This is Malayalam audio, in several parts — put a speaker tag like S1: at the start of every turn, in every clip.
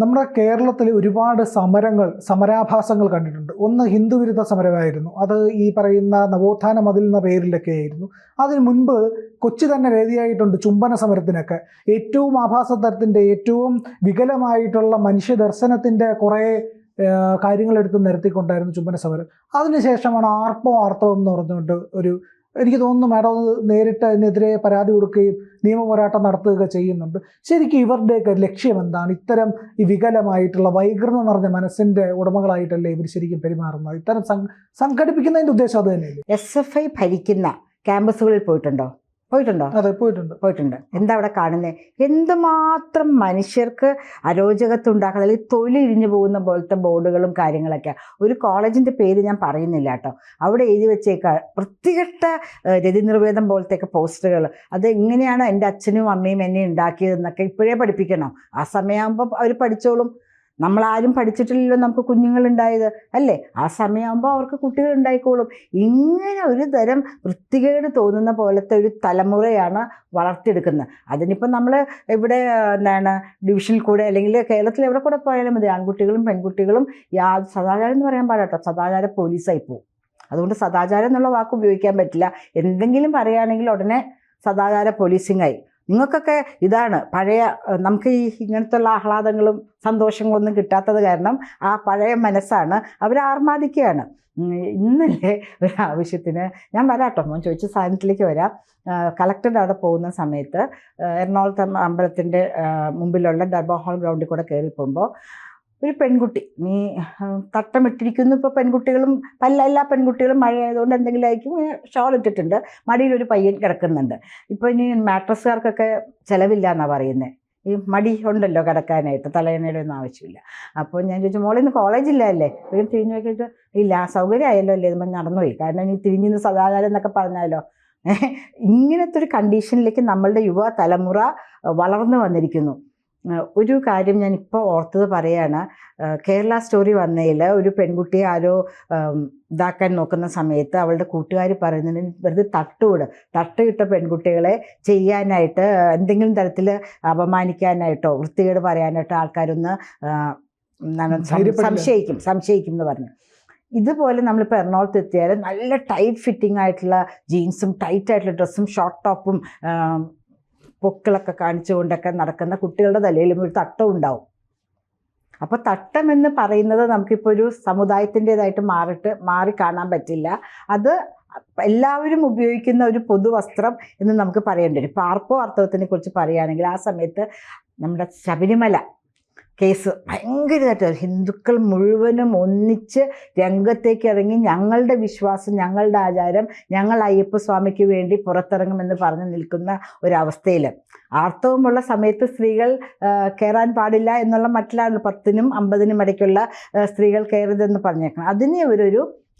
S1: നമ്മുടെ കേരളത്തിൽ ഒരുപാട് സമരങ്ങൾ സമരാഭാസങ്ങൾ കണ്ടിട്ടുണ്ട്. ഒന്ന് ഹിന്ദുവിരുദ്ധ സമരമായിരുന്നു. അത് ഈ പറയുന്ന നവോത്ഥാന മതിൽ എന്ന പേരിലൊക്കെ ആയിരുന്നു അതിന് മുൻപ് കൊച്ചി തന്നെ വേദിയായിട്ടുണ്ട് ചുംബന സമരത്തിനൊക്കെ. ഏറ്റവും ആഭാസ തരത്തിന്റെ ഏറ്റവും വികലമായിട്ടുള്ള മനുഷ്യ ദർശനത്തിന്റെ കുറേ കാര്യങ്ങളെടുത്ത് നിരത്തിക്കൊണ്ടായിരുന്നു ചുംബന സമരം. അതിനുശേഷമാണ് ആർപ്പോ ആർത്തവം എന്ന് പറഞ്ഞുകൊണ്ട് ഒരു എനിക്ക് തോന്നുന്നു മാഡം നേരിട്ട് അതിനെതിരെ പരാതി കൊടുക്കുകയും നിയമപോരാട്ടം നടത്തുകയൊക്കെ ചെയ്യുന്നുണ്ട്. ശരിക്കും ഇവരുടെയൊക്കെ ലക്ഷ്യം എന്താണ്? ഇത്തരം ഈ വികലമായിട്ടുള്ള വൈകൃതം നിറഞ്ഞ മനസ്സിന്റെ ഉടമകളായിട്ടല്ലേ ഇവർ ശരിക്കും പെരുമാറുന്നത്? ഇത്തരം സംഘടിപ്പിക്കുന്നതിന്റെ ഉദ്ദേശം അത് തന്നെയല്ലേ?
S2: എസ് എഫ് ഐ ഭരിക്കുന്ന ക്യാമ്പസുകളിൽ പോയിട്ടുണ്ടോ? പോയിട്ടുണ്ടോ?
S1: അതെ പോയിട്ടുണ്ട്.
S2: പോയിട്ടുണ്ട്. എന്താ അവിടെ കാണുന്നത് എന്തുമാത്രം മനുഷ്യർക്ക് അരോചകത്വം ഉണ്ടാക്കുന്ന അല്ലെങ്കിൽ തൊലി ഇരിഞ്ഞു പോകുന്ന പോലത്തെ ബോർഡുകളും കാര്യങ്ങളൊക്കെ. ഒരു കോളേജിന്റെ പേര് ഞാൻ പറയുന്നില്ല കേട്ടോ. അവിടെ എഴുതി വെച്ചേക്ക. വൃത്തികെട്ട രതിനിർവേദം പോലത്തെയൊക്കെ പോസ്റ്ററുകൾ. അത് എങ്ങനെയാണ് എന്റെ അച്ഛനും അമ്മയും എന്നെ ഉണ്ടാക്കിയതെന്നൊക്കെ ഇപ്പോഴേ പഠിപ്പിക്കണം. ആ സമയമാകുമ്പോൾ അവർ പഠിച്ചോളും. നമ്മളാരും പഠിച്ചിട്ടില്ലല്ലോ നമുക്ക് കുഞ്ഞുങ്ങളുണ്ടായത്. അല്ലേ? ആ സമയമാകുമ്പോൾ അവർക്ക് കുട്ടികൾ ഉണ്ടായിക്കോളും ഇങ്ങനെ ഒരു തരം വൃത്തികേട് തോന്നുന്ന പോലത്തെ ഒരു തലമുറയാണ് വളർത്തിയെടുക്കുന്നത്. അതിനിപ്പോൾ നമ്മൾ ഇവിടെ എന്താണ് ഡിവിഷനിൽ കൂടെ അല്ലെങ്കിൽ കേരളത്തിൽ എവിടെ കൂടെ പോയാലും മതി. ആൺകുട്ടികളും പെൺകുട്ടികളും യാ സദാചാരം എന്ന് പറയാൻ പാടാട്ടോ. സദാചാര പോലീസായി പോകും അതുകൊണ്ട് സദാചാരം എന്നുള്ള വാക്ക് ഉപയോഗിക്കാൻ പറ്റില്ല. എന്തെങ്കിലും പറയുകയാണെങ്കിൽ ഉടനെ സദാചാര പോലീസിംഗ് ആയി. നിങ്ങൾക്കൊക്കെ ഇതാണ് പഴയ നമുക്ക് ഈ ഇങ്ങനത്തുള്ള ആഹ്ലാദങ്ങളും സന്തോഷങ്ങളൊന്നും കിട്ടാത്തത് കാരണം ആ പഴയ മനസ്സാണ് അവർ ആർമാദിക്കുകയാണ്. ഇന്നലെ ഒരു ആവശ്യത്തിന് ഞാൻ വരാട്ടോ മോൻ ചോദിച്ച സാധനത്തിലേക്ക് വരാം. കളക്ടറുടെ അവിടെ പോകുന്ന സമയത്ത് എറണാകുളത്തെ അമ്പലത്തിന്റെ മുമ്പിലുള്ള ഡർബ ഹാൾ ഗ്രൗണ്ടിൽ കൂടെ കയറി പോകുമ്പോൾ ഒരു പെൺകുട്ടി. നീ തട്ടമിട്ടിരിക്കുന്നു ഇപ്പോൾ പെൺകുട്ടികളും പല എല്ലാ പെൺകുട്ടികളും മഴയായതുകൊണ്ട് എന്തെങ്കിലും ആയിരിക്കും ഷോൾ ഇട്ടിട്ടുണ്ട്. മടിയിൽ ഒരു പയ്യൻ കിടക്കുന്നുണ്ട്. ഇപ്പോൾ ഇനി മാട്രസ്സുകാർക്കൊക്കെ ചിലവില്ല എന്നാണ് പറയുന്നത് ഈ മടി ഉണ്ടല്ലോ കിടക്കാനായിട്ട് തലയണയുടെ ഒന്നും ആവശ്യമില്ല. അപ്പോൾ ഞാൻ ചോദിച്ചു മോളെ ഇന്ന് കോളേജില്ല അല്ലേ വേഗം തിരിഞ്ഞു നോക്കിയിട്ട് ഇല്ല സൗകര്യമായല്ലോ അല്ലേ? നമ്മൾ നടന്നുപോയി. കാരണം ഇനി തിരിഞ്ഞിന്ന് സദാകാലം എന്നൊക്കെ പറഞ്ഞാലോ? ഇങ്ങനത്തെ ഒരു കണ്ടീഷനിലേക്ക് നമ്മളുടെ യുവ തലമുറ വളർന്നു വന്നിരിക്കുന്നു. ഒരു കാര്യം ഞാൻ ഇപ്പോൾ ഓർത്തത് പറയാണ്. കേരള സ്റ്റോറി വന്നതിൽ ഒരു പെൺകുട്ടിയെ ആരോ ഇതാക്കാൻ നോക്കുന്ന സമയത്ത് അവളുടെ കൂട്ടുകാർ പറയുന്നതിന് വെറുതെ തട്ടുവിട്. തട്ടുകിട്ട പെൺകുട്ടികളെ ചെയ്യാനായിട്ട് എന്തെങ്കിലും തരത്തിൽ അപമാനിക്കാനായിട്ടോ വൃത്തികേട് പറയാനായിട്ടോ ആൾക്കാരൊന്ന്. സംശയിക്കും. സംശയിക്കും എന്ന് പറഞ്ഞു. ഇതുപോലെ നമ്മളിപ്പോൾ എറണാകുളത്ത് എത്തിയാൽ നല്ല ടൈറ്റ് ഫിറ്റിംഗ് ആയിട്ടുള്ള ജീൻസും ടൈറ്റ് ആയിട്ടുള്ള ഡ്രസ്സും ഷോർട്ട് ടോപ്പും പൊക്കിളൊക്കെ കാണിച്ചുകൊണ്ടൊക്കെ നടക്കുന്ന കുട്ടികളുടെ തലയിലും ഒരു തട്ടം ഉണ്ടാവും. അപ്പോൾ തട്ടം എന്ന് പറയുന്നത് നമുക്കിപ്പോൾ ഒരു സമുദായത്തിന്റെതായിട്ട് മാറിട്ട് മാറി കാണാൻ പറ്റില്ല. അത് എല്ലാവരും ഉപയോഗിക്കുന്ന ഒരു പൊതുവസ്ത്രം എന്ന് നമുക്ക് പറയേണ്ടി വരും. പാർപ്പ് വാർത്തവത്തിനെ കുറിച്ച് പറയുകയാണെങ്കിൽ ആ സമയത്ത് നമ്മുടെ ശബരിമല കേസ് ഭയങ്കരമായിട്ട് ഹിന്ദുക്കൾ മുഴുവനും ഒന്നിച്ച് രംഗത്തേക്ക് ഇറങ്ങി ഞങ്ങളുടെ വിശ്വാസം ഞങ്ങളുടെ ആചാരം ഞങ്ങൾ അയ്യപ്പ സ്വാമിക്ക് വേണ്ടി പുറത്തിറങ്ങുമെന്ന് പറഞ്ഞു നിൽക്കുന്ന ഒരവസ്ഥയിൽ ആർത്തവമുള്ള സമയത്ത് സ്ത്രീകൾ കയറാൻ പാടില്ല എന്നുള്ള മറ്റിലാണ് പത്തിനും അമ്പതിനും ഇടയ്ക്കുള്ള സ്ത്രീകൾ കയറരുതെന്ന് പറഞ്ഞേക്കണം. അതിനെ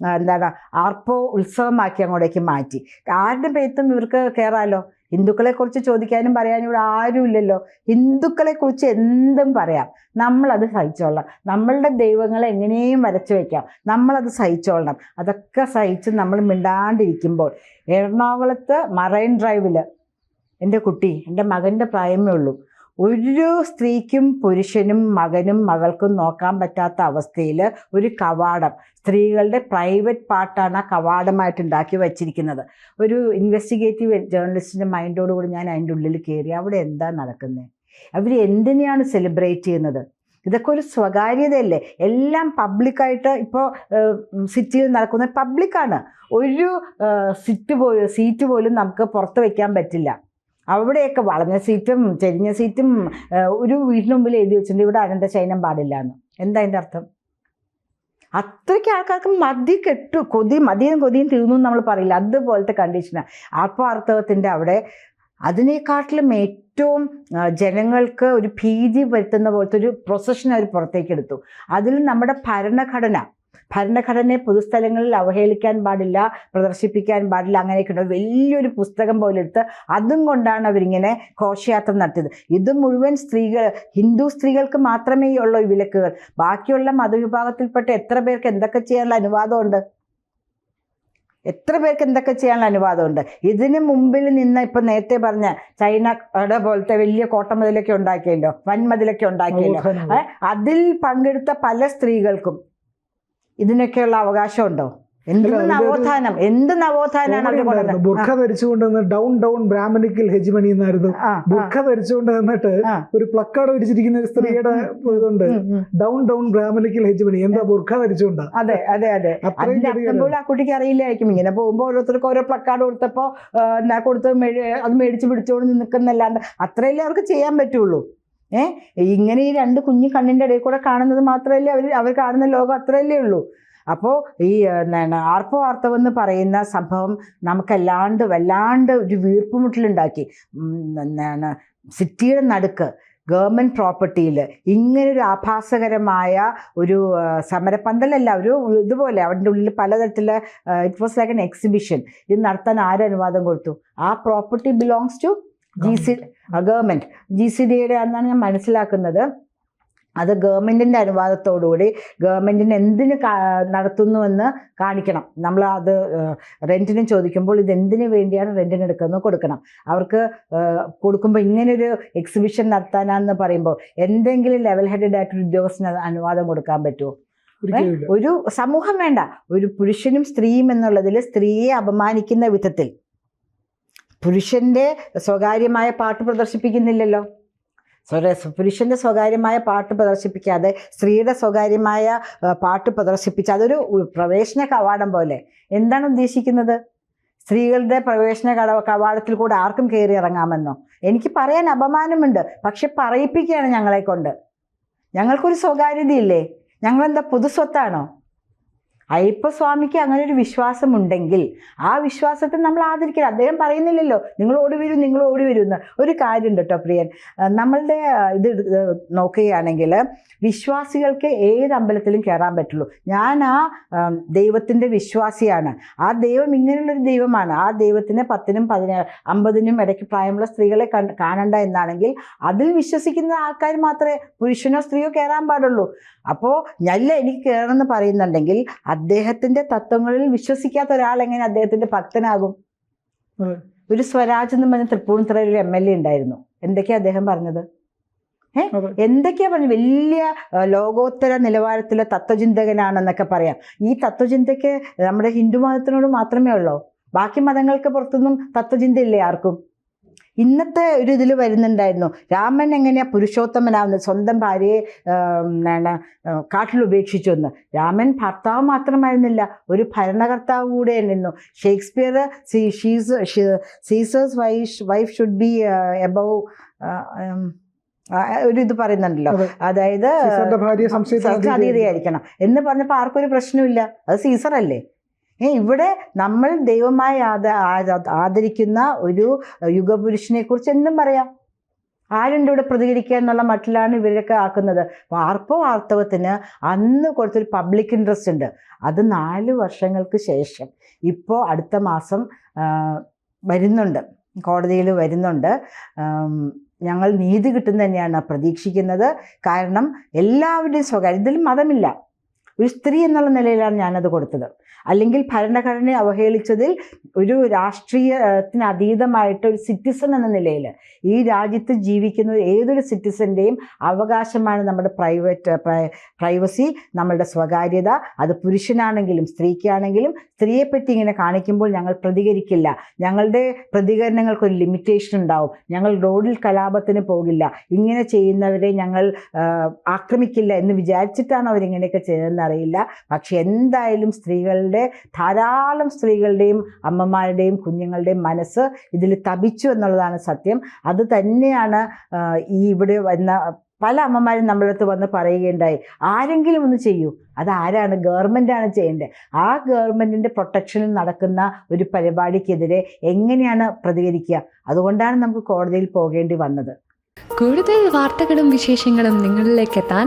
S2: ആ, എന്താണ് ആർപ്പോ ഉത്സവമാക്കി അങ്ങോട്ടേക്ക് മാറ്റി. ആരുടെ പേത്തും ഇവർക്ക് കയറാലോ ഹിന്ദുക്കളെ കുറിച്ച് ചോദിക്കാനും പറയാനും ഇവിടെ ആരുമില്ലല്ലോ. ഹിന്ദുക്കളെ കുറിച്ച് എന്തും പറയാം. നമ്മളത് സഹിച്ചോളണം. നമ്മളുടെ ദൈവങ്ങളെ എങ്ങനെയും വരച്ചു വയ്ക്കാം. നമ്മളത് സഹിച്ചോളണം. അതൊക്കെ സഹിച്ച് നമ്മൾ മിണ്ടാണ്ടിരിക്കുമ്പോൾ. എറണാകുളത്ത് മറൈൻ ഡ്രൈവിൽ എന്റെ കുട്ടി എന്റെ മകന്റെ പ്രായമേ ഉള്ളൂ. ഒരു സ്ത്രീക്കും പുരുഷനും മകനും മകൾക്കും നോക്കാൻ പറ്റാത്ത അവസ്ഥയിൽ ഒരു കവാടം. സ്ത്രീകളുടെ പ്രൈവറ്റ് പാർട്ടാണ് ആ കവാടമായിട്ട് ഉണ്ടാക്കി വച്ചിരിക്കുന്നത്. ഒരു ഇൻവെസ്റ്റിഗേറ്റീവ് ജേർണലിസ്റ്റിന്റെ മൈൻഡോടുകൂടി ഞാൻ അതിന്റെ ഉള്ളിൽ കയറി അവിടെ എന്താ നടക്കുന്നത് അവർ എന്തിനെയാണ് സെലിബ്രേറ്റ് ചെയ്യുന്നത്? ഇതൊക്കെ ഒരു സ്വകാര്യതയല്ലേ? എല്ലാം പബ്ലിക്കായിട്ട് ഇപ്പോൾ സിറ്റിയിൽ നടക്കുന്ന പബ്ലിക്കാണ്. ഒരു സിറ്റ് പോലും സീറ്റ് പോലും നമുക്ക് പുറത്ത് വയ്ക്കാൻ പറ്റില്ല. അവിടെയൊക്കെ വളഞ്ഞ സീറ്റും ചെരിഞ്ഞ സീറ്റും ഒരു വീടിന് മുമ്പിൽ എഴുതി വെച്ചിട്ടുണ്ട്. ഇവിടെ അനന്ത ശയനം പാടില്ല എന്ന്. എന്താ അതിന്റെ അർത്ഥം? അത്രയ്ക്ക് ആൾക്കാർക്ക് മതി കെട്ടു. കൊതി മതിയും കൊതിയും തീർന്നു നമ്മൾ പറയില്ല. അതുപോലത്തെ കണ്ടീഷനാണ് ആത്മാർത്ഥവത്തിന്റെ അവിടെ അതിനേക്കാട്ടിലും ഏറ്റവും ജനങ്ങൾക്ക് ഒരു ഭീതി വരുത്തുന്ന പോലത്തെ ഒരു പ്രൊസഷൻ അവർ പുറത്തേക്കെടുത്തു അതിൽ നമ്മുടെ ഭരണഘടന ഭരണഘടനയെ പൊതുസ്ഥലങ്ങളിൽ അവഹേളിക്കാൻ പാടില്ല പ്രദർശിപ്പിക്കാൻ പാടില്ല അങ്ങനെയൊക്കെ വലിയൊരു പുസ്തകം പോലെ എടുത്ത് അതും കൊണ്ടാണ് അവരിങ്ങനെ ഘോഷയാത്ര നടത്തിയത്. ഇത് മുഴുവൻ സ്ത്രീകൾ ഹിന്ദു സ്ത്രീകൾക്ക് മാത്രമേ ഉള്ളൂ ഈ വിലക്കുകൾ. ബാക്കിയുള്ള മതവിഭാഗത്തിൽപ്പെട്ട എത്ര പേർക്ക് എന്തൊക്കെ ചെയ്യാനുള്ള അനുവാദമുണ്ട്? എത്ര പേർക്ക് എന്തൊക്കെ ചെയ്യാനുള്ള അനുവാദമുണ്ട്? ഇതിന് മുമ്പിൽ നിന്ന് ഇപ്പൊ നേരത്തെ പറഞ്ഞ ചൈനയുടെ പോലത്തെ വലിയ കോട്ടമതിലൊക്കെ ഉണ്ടാക്കിയല്ലോ വൻമതിലൊക്കെ ഉണ്ടാക്കിയല്ലോ. അതിൽ പങ്കെടുത്ത പല സ്ത്രീകൾക്കും ഇതിനൊക്കെയുള്ള അവകാശമുണ്ടോ? എന്ത് നവോത്ഥാനം? എന്ത് നവോത്ഥാനാണ് അവർ
S1: കോമഡി ഉണ്ടായിരുന്നു. ബുർഖ ധരിച്ചുകൊണ്ട് നിന്ന് ഡൗൺ ഡൗൺ ബ്രാഹ്മണിക്കൽ ഹെജിമണി എന്നായിരുന്നു. ബുർഖ ധരിച്ചുകൊണ്ട് നിന്നിട്ട്
S2: ആ.
S1: ഒരു പ്ലക്കാർഡ് പിടിച്ചിരിക്കുന്ന ഒരു സ്ത്രീയുടെ ഇതുണ്ട്. ഡൗൺ ഡൗൺ ബ്രാഹ്മണിക്കൽ ഹെജിമണി എന്താ ബുർഖ ധരിച്ചുകൊണ്ട്?
S2: അതെ അതെ അതെ.
S1: അത്രയും
S2: ആ കുട്ടിക്ക് അറിയില്ലായിരിക്കും. ഇങ്ങനെ പോകുമ്പോൾ ഓരോരുത്തർക്ക് ഓരോ പ്ലക്കാർഡ് കൊടുത്തപ്പോ എന്നാ കൊടുത്ത് അത് മേടിച്ച് പിടിച്ചോണ്ട് നിൽക്കുന്നല്ലാണ്ട് അത്രയല്ലേ അവർക്ക് ചെയ്യാൻ പറ്റുള്ളൂ? ഏ? ഇങ്ങനെ ഈ രണ്ട് കുഞ്ഞു കണ്ണിന്റെ ഇടയിൽ കൂടെ കാണുന്നത് മാത്രമല്ലേ അവർ അവർ കാണുന്ന ലോകം അത്രയല്ലേ ഉള്ളൂ. അപ്പോൾ ഈ എന്താണ് ആർപ്പോ ആർത്തവെന്ന് പറയുന്ന സംഭവം നമുക്കല്ലാണ്ട് വല്ലാണ്ട് ഒരു വീർപ്പുമുട്ടലുണ്ടാക്കി. എന്താണ് സിറ്റിയുടെ നടുക്ക് ഗവൺമെന്റ് പ്രോപ്പർട്ടിയിൽ ഇങ്ങനൊരു ആഭാസകരമായ ഒരു സമരപ്പന്തലല്ല ഒരു ഇതുപോലെ അവരുടെ ഉള്ളിൽ പലതരത്തിലുള്ള it was like an exhibition ഇത് നടത്താൻ ആര് അനുവാദം കൊടുത്തു? ആ property belongs to G C government G C ഡിയുടെ ആണെന്നാണ് ഞാൻ മനസ്സിലാക്കുന്നത്. അത് ഗവൺമെന്റിന്റെ അനുവാദത്തോടുകൂടി ഗവൺമെന്റിന് എന്തിന് നടത്തുന്നുവെന്ന് കാണിക്കണം. നമ്മൾ അത് റെന്റിന് ചോദിക്കുമ്പോൾ ഇത് എന്തിനു വേണ്ടിയാണ് റെന്റിന് എടുക്കുന്നത് കൊടുക്കണം. അവർക്ക് കൊടുക്കുമ്പോൾ ഇങ്ങനൊരു എക്സിബിഷൻ നടത്താനാണെന്ന് പറയുമ്പോൾ എന്തെങ്കിലും ലെവൽ ഹെഡഡ് ആയിട്ടൊരു ഉദ്യോഗസ്ഥന് അനുവാദം കൊടുക്കാൻ പറ്റുമോ? ഒരു സമൂഹം വേണ്ട. ഒരു പുരുഷനും സ്ത്രീയും എന്നുള്ളതിൽ സ്ത്രീയെ അപമാനിക്കുന്ന വിധത്തിൽ. പുരുഷന്റെ സ്വകാര്യമായ പാട്ട് പ്രദർശിപ്പിക്കുന്നില്ലല്ലോ. പുരുഷന്റെ സ്വകാര്യമായ പാട്ട് പ്രദർശിപ്പിക്കാതെ സ്ത്രീയുടെ സ്വകാര്യമായ പാട്ട് പ്രദർശിപ്പിച്ച് അതൊരു പ്രവേശന കവാടം പോലെ. എന്താണ് ഉദ്ദേശിക്കുന്നത്? സ്ത്രീകളുടെ പ്രവേശന കട കവാടത്തിൽ കൂടെ ആർക്കും കയറി ഇറങ്ങാമെന്നോ? എനിക്ക് പറയാൻ അപമാനമുണ്ട്. പക്ഷെ പറയിപ്പിക്കുകയാണ് ഞങ്ങളെ കൊണ്ട് ഞങ്ങൾക്കൊരു സ്വകാര്യതയില്ലേ? ഞങ്ങളെന്താ പൊതുസ്വത്താണോ അയ്യപ്പസ്വാമിക്ക് അങ്ങനെ ഒരു വിശ്വാസമുണ്ടെങ്കിൽ ആ വിശ്വാസത്തെ നമ്മൾ ആദരിക്കണം അദ്ദേഹം പറയുന്നില്ലല്ലോ നിങ്ങൾ ഓടി വരൂ നിങ്ങൾ ഓടി വരൂ എന്ന്. ഒരു കാര്യമുണ്ട് കേട്ടോ പ്രിയൻ. നമ്മളുടെ ഇത് നോക്കുകയാണെങ്കിൽ വിശ്വാസികൾക്ക് ഏത് അമ്പലത്തിലും കയറാൻ പറ്റുള്ളൂ. ഞാൻ ആ ദൈവത്തിന്റെ വിശ്വാസിയാണ്. ആ ദൈവം ഇങ്ങനെയുള്ളൊരു ദൈവമാണ്. ആ ദൈവത്തിന് പത്തിനും പതിന അമ്പതിനും ഇടയ്ക്ക് പ്രായമുള്ള സ്ത്രീകളെ കാണണ്ട എന്നാണെങ്കിൽ അതിൽ വിശ്വസിക്കുന്ന ആൾക്കാർ മാത്രമേ പുരുഷനോ സ്ത്രീയോ കയറാൻ പാടുള്ളൂ. അപ്പോൾ ഞല്ല എനിക്ക് കയറണമെന്ന് പറയുന്നുണ്ടെങ്കിൽ അദ്ദേഹത്തിന്റെ തത്വങ്ങളിൽ വിശ്വസിക്കാത്ത ഒരാൾ എങ്ങനെ അദ്ദേഹത്തിന്റെ ഭക്തനാകും? ഒരു സ്വരാജ് എന്ന് പറഞ്ഞ തൃപ്പൂണിത്തുറയിൽ എം എൽ എ ഉണ്ടായിരുന്നു. എന്തൊക്കെയാ അദ്ദേഹം പറഞ്ഞത്? ഏ? എന്തൊക്കെയാ പറഞ്ഞു വലിയ ലോകോത്തര നിലവാരത്തിലെ തത്വചിന്തകനാണെന്നൊക്കെ പറയാം. ഈ തത്വചിന്തയ്ക്ക് നമ്മുടെ ഹിന്ദു മതത്തിനോട് മാത്രമേ ഉള്ളൂ? ബാക്കി മതങ്ങൾക്ക് പുറത്തൊന്നും തത്വചിന്തയില്ലേ ആർക്കും? ഇന്നത്തെ ഒരു ഇതിൽ വരുന്നുണ്ടായിരുന്നു. രാമൻ എങ്ങനെയാണ് പുരുഷോത്തമനാവുന്നത് സ്വന്തം ഭാര്യയെ എന്താണ് ആ, കാട്ടിൽ ഉപേക്ഷിച്ചു എന്ന്. രാമൻ ഭർത്താവ് മാത്രമായിരുന്നില്ല ഒരു ഭരണകർത്താവ് കൂടെ നിന്നു. Shakespeare Caesar's wife wife should be above ഒരു ഇത് പറയുന്നുണ്ടല്ലോ. അതായത് അതീതയായിരിക്കണം എന്ന് പറഞ്ഞപ്പോൾ ആർക്കൊരു ഒരു പ്രശ്നമില്ല അത് സീസർ അല്ലേ ഏ ഇവിടെ നമ്മൾ ദൈവമായി ആദ- ആദരിക്കുന്ന ഒരു യുഗപുരുഷനെ കുറിച്ച് എന്തും പറയാം. ആരുണ്ട് ഇവിടെ പ്രതികരിക്കുക എന്നുള്ള മട്ടിലാണ് ഇവരൊക്കെ ആക്കുന്നത്. വാർപ്പ വാർത്തവത്തിന് അന്ന് കുറച്ചൊരു പബ്ലിക് ഇൻട്രസ്റ്റ് ഉണ്ട്. അത് നാല് വർഷങ്ങൾക്ക് ശേഷം. ഇപ്പോൾ അടുത്ത മാസം വരുന്നുണ്ട്. കോടതിയിൽ വരുന്നുണ്ട്. ഞങ്ങൾ നീതി കിട്ടും തന്നെയാണ് പ്രതീക്ഷിക്കുന്നത്. കാരണം എല്ലാവരുടെയും സ്വകാര്യം ഇതിൽ മതമില്ല. ഒരു സ്ത്രീ എന്നുള്ള നിലയിലാണ് ഞാനത് കൊടുത്തത്. അല്ലെങ്കിൽ ഭരണഘടനയെ അവഹേളിച്ചതിൽ ഒരു രാഷ്ട്രീയത്തിന് അതീതമായിട്ട് ഒരു സിറ്റിസൺ എന്ന നിലയിൽ ഈ രാജ്യത്ത് ജീവിക്കുന്ന ഏതൊരു സിറ്റിസന്റെയും അവകാശമാണ് നമ്മുടെ പ്രൈവറ്റ് പ്രൈവസി നമ്മളുടെ സ്വകാര്യത. അത് പുരുഷനാണെങ്കിലും സ്ത്രീക്കാണെങ്കിലും സ്ത്രീയെപ്പറ്റി ഇങ്ങനെ കാണിക്കുമ്പോൾ ഞങ്ങൾ പ്രതികരിക്കില്ല. ഞങ്ങളുടെ പ്രതികരണങ്ങൾക്കൊരു ലിമിറ്റേഷൻ ഉണ്ടാവും. ഞങ്ങൾ റോഡിൽ കലാപത്തിന് പോകില്ല. ഇങ്ങനെ ചെയ്യുന്നവരെ ഞങ്ങൾ ആക്രമിക്കില്ല എന്ന് വിചാരിച്ചിട്ടാണ് അവരിങ്ങനെയൊക്കെ ചെയ്തതെന്ന് അറിയില്ല. പക്ഷെ എന്തായാലും സ്ത്രീകളുടെ ധാരാളം സ്ത്രീകളുടെയും അമ്മമാരുടെയും കുഞ്ഞുങ്ങളുടെയും മനസ്സ് ഇതിൽ തപിച്ചു എന്നുള്ളതാണ് സത്യം. അത് തന്നെയാണ് ഈ ഇവിടെ വന്ന പല അമ്മമാരും നമ്മുടെ അടുത്ത് വന്ന് പറയുകയുണ്ടായി. ആരെങ്കിലും ഒന്ന് ചെയ്യൂ. അത് ആരാണ്? ഗവൺമെന്റാണ് ചെയ്യേണ്ടത്. ആ ഗവൺമെന്റിന്റെ പ്രൊട്ടക്ഷനിൽ നടക്കുന്ന ഒരു പരിപാടിക്കെതിരെ എങ്ങനെയാണ് പ്രതികരിക്കുക? അതുകൊണ്ടാണ് നമുക്ക് കോടതിയിൽ പോകേണ്ടി വന്നത്.
S3: കൂടുതൽ വാർത്തകളും വിശേഷങ്ങളും നിങ്ങളിലേക്ക് എത്താൻ